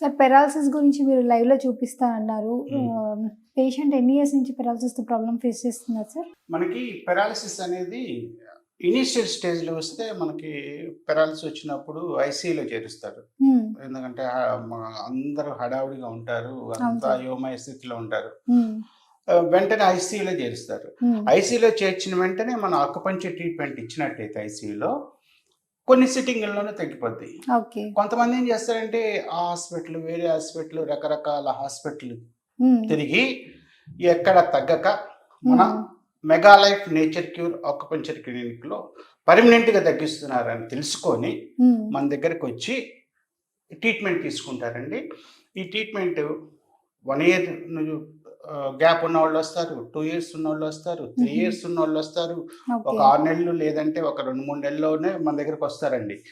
Sir paralysis గురించి మీరు లైవ్లో చూపిస్తా అన్నారు. పేషెంట్ ఎన్ని ఇయర్స్ నుంచి పెరాలసిస్తో ప్రాబ్లం ఫేస్ చేస్తున్నారు సార్ మనకి పెరాలసిస్ అనేది ఇనీషియల్ స్టేజ్లో వస్తే మనకి పెరాలసిస్ వచ్చినప్పుడు ఐసీయూలో చేరుస్తారు. ఎందుకంటే అందరూ హడావుడిగా ఉంటారు అంతా సార్. అయోమయ స్థితిలో ఉంటారు వెంటనే ఐసీయూలో చేరుస్తారు. ఐసీయూలో చేర్చిన వెంటనే మనం అక్కుపంచర్ ట్రీట్మెంట్ ఇచ్చినట్టయితే ఐసీయూలో కొన్ని సిట్టింగ్లోనే తగ్గిపోద్ది కొంతమంది ఏం చేస్తారంటే ఆ హాస్పిటల్ వేరే హాస్పిటల్ రకరకాల హాస్పిటల్. తిరిగి ఎక్కడ తగ్గక మన. Mega life nature cure acupuncture క్లినిక్లో పర్మనెంట్గా తగ్గిస్తున్నారని తెలుసుకొని. మన దగ్గరికి వచ్చి ట్రీట్మెంట్ తీసుకుంటారండి ఈ ట్రీట్మెంట్ వన్ ఇయర్ గ్యాప్ ఉన్న వాళ్ళు వస్తారు. టూ ఇయర్స్ ఉన్న వాళ్ళు వస్తారు. త్రీ. ఇయర్స్ ఉన్న వాళ్ళు వస్తారు. ఒక ఆరు నెలలు లేదంటే ఒక రెండు మూడు నెలల్లోనే మన దగ్గరికి వస్తారండి.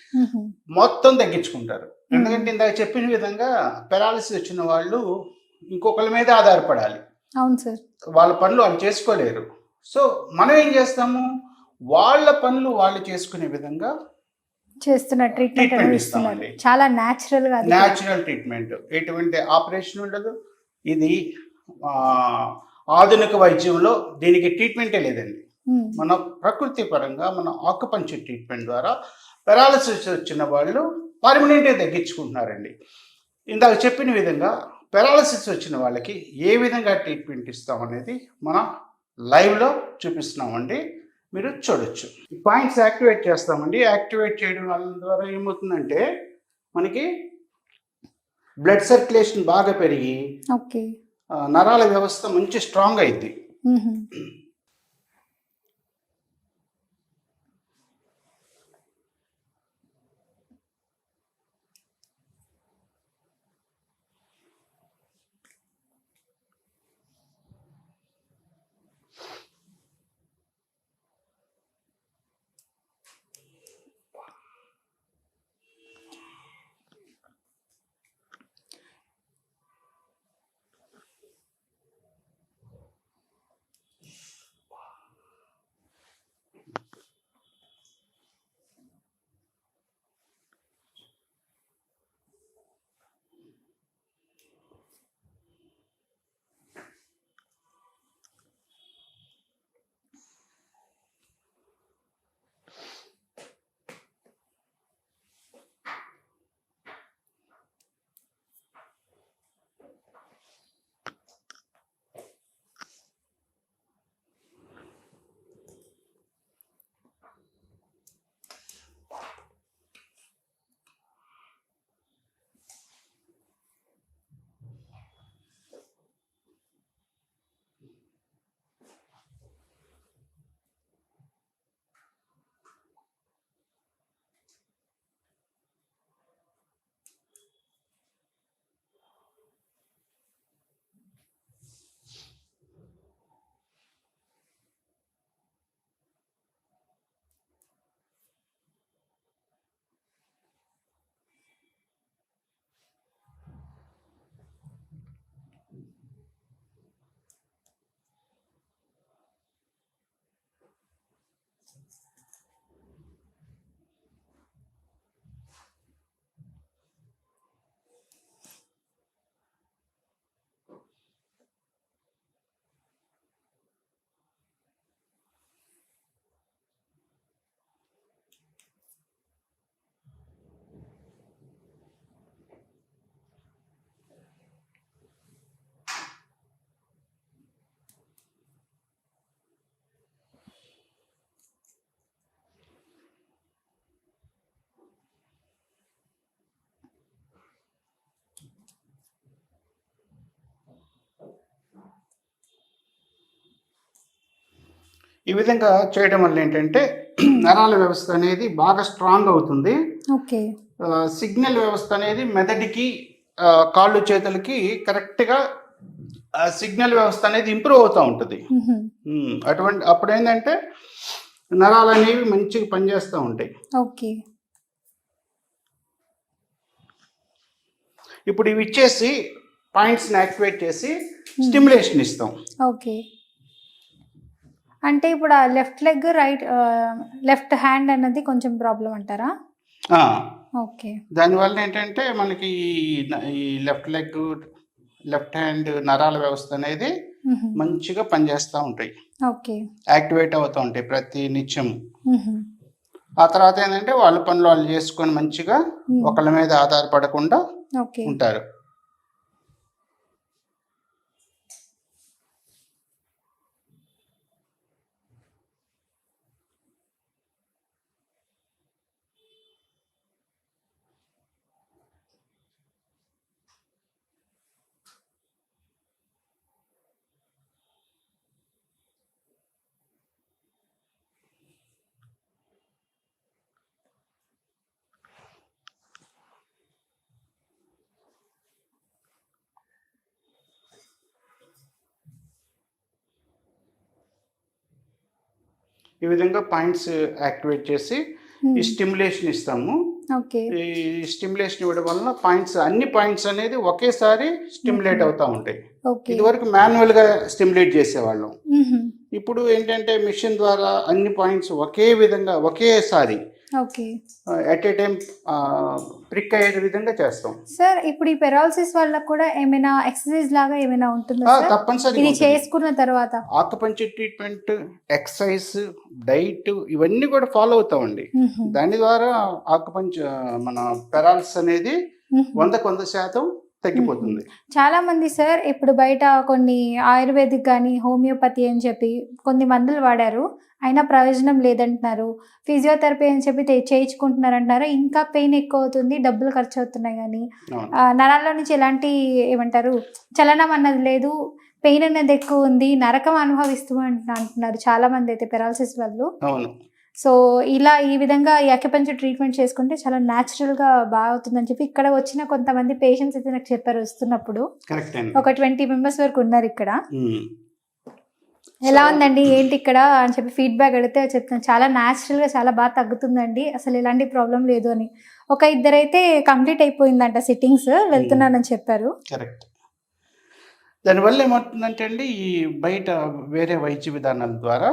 మొత్తం తగ్గించుకుంటారు. ఎందుకంటే ఇందాక చెప్పిన విధంగా పెరాలసిస్ వచ్చిన వాళ్ళు ఇంకొకరి మీద ఆధారపడాలి. అవును సార్. వాళ్ళ పనులు వాళ్ళు చేసుకోలేరు. సో మనం ఏం చేస్తాము? వాళ్ళ పనులు వాళ్ళు చేసుకునే విధంగా చేస్తున్న ట్రీట్మెంట్ ఇస్తున్నారు. ఇస్తామండి. చాలా న్యాచురల్గా న్యాచురల్ ట్రీట్మెంట్ ఎటువంటి ఆపరేషన్ ఉండదు. ఇది ఆధునిక వైద్యంలో దీనికి ట్రీట్మెంటే లేదండి. మన ప్రకృతి పరంగా మన ఆకుపంచర్ ట్రీట్మెంట్ ద్వారా పెరాలసిస్ వచ్చిన వాళ్ళు పర్మనెంట్గా తగ్గించుకుంటున్నారండి. ఇందాక చెప్పిన విధంగా పెరాలసిస్ వచ్చిన వాళ్ళకి ఏ విధంగా ట్రీట్మెంట్ ఇస్తాం అనేది మన లైవ్లో చూపిస్తున్నామండి. మీరు చూడొచ్చు. పాయింట్స్ యాక్టివేట్ చేస్తామండి. యాక్టివేట్ చేయడం వల్ల ద్వారా ఏమవుతుందంటే మనకి బ్లడ్ సర్క్యులేషన్ బాగా పెరిగి ఓకే. నరాల వ్యవస్థ మంచి స్ట్రాంగ్ అయింది ఈ విధంగా చేయడం వల్ల ఏంటంటే నరాల వ్యవస్థ అనేది బాగా స్ట్రాంగ్ అవుతుంది. సిగ్నల్ వ్యవస్థ అనేది మెదడుకి కాళ్ళు చేతులకి కరెక్ట్గా సిగ్నల్ వ్యవస్థ అనేది ఇంప్రూవ్ అవుతూ ఉంటుంది. అటువంటి అప్పుడు ఏంటంటే నరాలు అనేవి మంచిగా పనిచేస్తూ ఉంటాయి. ఓకే. ఇప్పుడు ఇవి ఇచ్చేసి పాయింట్స్ని యాక్టివేట్ చేసి స్టిమ్యులేషన్ ఇస్తాం. ఓకే. అంటే ఇప్పుడు ఆ left leg right left hand అన్నది కొంచెం ప్రాబ్లం అంటారా? ఓకే. దానివల్ల ఏంటంటే మనకి ఈ లెఫ్ట్ లెగ్ లెఫ్ట్ హ్యాండ్ నరాల వ్యవస్థ అనేది. మంచిగా పనిచేస్తూ ఉంటాయి. ఓకే. యాక్టివేట్ అవుతూ ఉంటాయి ప్రతి నిత్యం. ఆ తర్వాత ఏంటంటే వాళ్ళ పనులు వాళ్ళు చేసుకొని మంచిగా. ఒకళ్ళ మీద ఆధారపడకుండా ఓకే. ఉంటారు. ఈ విధంగా పాయింట్స్ యాక్టివేట్ చేసి ఈ స్టిమ్యులేషన్ ఇస్తాము. ఈ స్టిమ్యులేషన్ ఇవ్వడం వలన పాయింట్స్ అన్ని పాయింట్స్ అనేది ఒకేసారి స్టిమ్యులేట్ అవుతూ ఉంటాయి. ఇదివరకు మాన్యువల్గా స్టిమ్యులేట్ చేసేవాళ్ళం. మ్మ్. ఇప్పుడు ఏంటంటే మిషన్ ద్వారా అన్ని పాయింట్స్ ఒకే విధంగా ఒకేసారి అట్ ఏ టైం ప్రిక్ అయ్యే విధంగా చేస్తాం సార్ ఇప్పుడు ఈ పెరాలసిస్ వల్ల కూడా ఏమైనా ఎక్సర్సైజ్ లాగా ఏమైనా ఉంటుందా ఆ, సార్ తప్పనిసరిగా ఇది. చేసుకున్న తర్వాత ఆకుపంచర్ ట్రీట్మెంట్ ఎక్సర్సైజ్ డైట్ ఇవన్నీ కూడా ఫాలో అవుతామండి. దాని ద్వారా ఆకుపంచ మన పెరాల్స్ అనేది. వందకు వంద శాతం తగ్గిపోతుంది. చాలా మంది సార్ ఇప్పుడు బయట కొన్ని ఆయుర్వేదిక్ కానీ హోమియోపతి అని చెప్పి కొన్ని మందులు వాడారు. అయినా ప్రయోజనం లేదంటున్నారు. ఫిజియోథెరపీ అని చెప్పి చేయించుకుంటున్నారు అంటున్నారు ఇంకా పెయిన్ ఎక్కువ అవుతుంది డబ్బులు ఖర్చు అవుతున్నాయి కానీ నరాల్లో నుంచి ఎలాంటి ఏమంటారు చలనం అన్నది లేదు పెయిన్ అనేది ఎక్కువ ఉంది నరకం అనుభవిస్తూ అంటు- అంటున్నారు చాలా మంది అయితే పెరాలసిస్ వాళ్ళు. అవును. సో ఇలా ఈ విధంగా ఈ అక్యుపెంచర్ ట్రీట్మెంట్ చేసుకుంటే చాలా న్యాచురల్గా బాగా అవుతుందని చెప్పి ఇక్కడ వచ్చిన కొంతమంది పేషెంట్స్ అయితే నాకు చెప్పారు వస్తున్నప్పుడు. ఒక ట్వంటీ మెంబర్స్ వరకు ఉన్నారు ఇక్కడ. ఎలా ఉందండి? ఏంటి ఇక్కడ అని చెప్పి ఫీడ్బ్యాక్ అడిగితే చెప్తాను చాలా natural గా చాలా బాగా తగ్గుతుందండి. అసలు ఎలాంటి ప్రాబ్లం లేదు అని. ఒక ఇద్దరైతే కంప్లీట్ అయిపోయిందంట సిట్టింగ్స్ వెళ్తున్నానని చెప్పారు. కరెక్ట్ దానివల్ల ఏమవుతుందంటే అండి ఈ బయట వేరే వైద్య విధానాల ద్వారా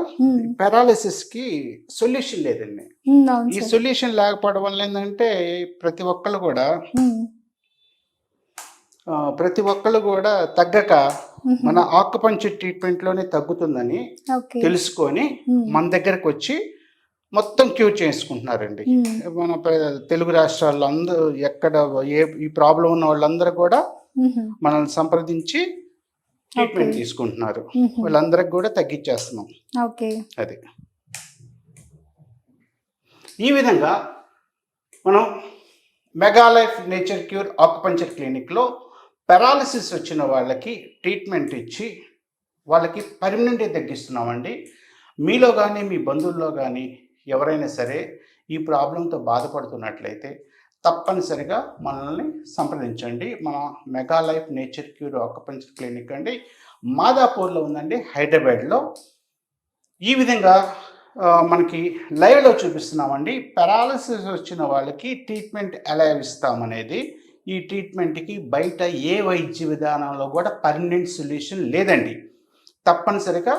paralysis కి సొల్యూషన్ లేదండి. ఈ సొల్యూషన్ లేకపోవడం వల్ల ఏంటంటే ప్రతి ఒక్కళ్ళు కూడా ప్రతి ఒక్కళ్ళు కూడా తగ్గక మన ఆకుపంచర్ ట్రీట్మెంట్లోనే తగ్గుతుందని తెలుసుకొని మన దగ్గరకు వచ్చి మొత్తం క్యూర్ చేసుకుంటున్నారండి. మన తెలుగు రాష్ట్రాల్లో అందరూ ఎక్కడ ఏ ఈ ప్రాబ్లం ఉన్న వాళ్ళందరూ కూడా మనల్ని సంప్రదించి ట్రీట్మెంట్. తీసుకుంటున్నారు. వాళ్ళందరికి కూడా తగ్గించేస్తున్నాం. ఓకే. అది. ఈ విధంగా మనం mega life nature cure acupuncture క్లినిక్లో paralysis వచ్చిన వాళ్ళకి ట్రీట్మెంట్ ఇచ్చి వాళ్ళకి పర్మనెంట్గా తగ్గిస్తున్నామండి. మీలో కానీ మీ బంధువుల్లో కానీ ఎవరైనా సరే ఈ ప్రాబ్లంతో బాధపడుతున్నట్లయితే తప్పనిసరిగా మనల్ని సంప్రదించండి. మన mega life nature cure acupuncture clinic అండి. మాదాపూర్లో ఉందండి హైదరాబాద్లో. ఈ విధంగా మనకి లైవ్లో చూపిస్తున్నామండి. పెరాలసిస్ వచ్చిన వాళ్ళకి ట్రీట్మెంట్ ఎలా ఇస్తామనేది. ఈ ట్రీట్మెంట్కి బయట ఏ వైద్య విధానంలో కూడా పర్మనెంట్ సొల్యూషన్ లేదండి. తప్పనిసరిగా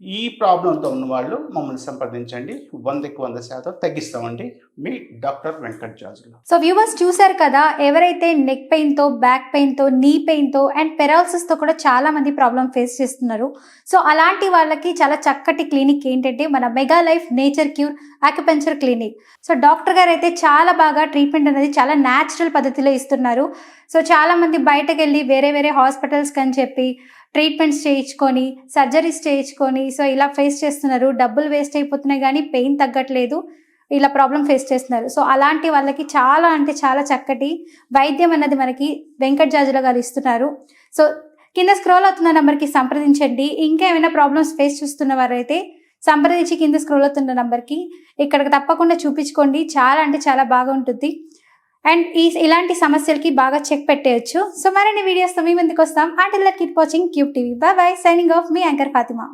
ఈ ప్రాబ్లంతో ఉన్న వాళ్ళు మమ్మల్ని సంప్రదించండి. వందకి వంద శాతం తగ్గిస్తామండి. మీ doctor Venkat Jajulu. So viewers చూశారు కదా ఎవరైతే నెక్ పెయిన్తో బ్యాక్ పెయిన్తో నీ పెయిన్తో అండ్ పెరాలసిస్తో కూడా చాలా మంది ప్రాబ్లం ఫేస్ చేస్తున్నారు. సో అలాంటి వాళ్ళకి చాలా చక్కటి క్లినిక్ ఏంటంటే మన mega life nature cure acupuncture clinic so doctor గారు అయితే చాలా బాగా ట్రీట్మెంట్ అనేది చాలా న్యాచురల్ పద్ధతిలో ఇస్తున్నారు. సో చాలా మంది బయటకు వెళ్ళి వేరే వేరే హాస్పిటల్స్కి అని చెప్పి ట్రీట్మెంట్స్ చేయించుకొని సర్జరీస్ చేయించుకొని సో ఇలా ఫేస్ చేస్తున్నారు. డబ్బులు వేస్ట్ అయిపోతున్నాయి కానీ పెయిన్ తగ్గట్లేదు. ఇలా ప్రాబ్లం ఫేస్ చేస్తున్నారు. సో అలాంటి వాళ్ళకి చాలా అంటే చాలా చక్కటి వైద్యం అన్నది మనకి వెంకట్ జాజుల గారు ఇస్తున్నారు. సో కింద స్క్రోల్ అవుతున్న నెంబర్కి సంప్రదించండి. ఇంకా ఏమైనా ప్రాబ్లమ్స్ ఫేస్ చేస్తున్న వారైతే సంప్రదించి కింద స్క్రోల్ అవుతున్న నెంబర్కి ఇక్కడికి తప్పకుండా చూపించుకోండి. చాలా అంటే చాలా బాగా ఉంటుంది అండ్ ఈ ఇలాంటి సమస్యలకి బాగా చెక్ పెట్టేయచ్చు. సో మరిన్ని వీడియోస్తో మీ ముందుకు వస్తాం. Until keep watching cube TV bye bye signing off మీ యాంకర్ ఫాతిమా.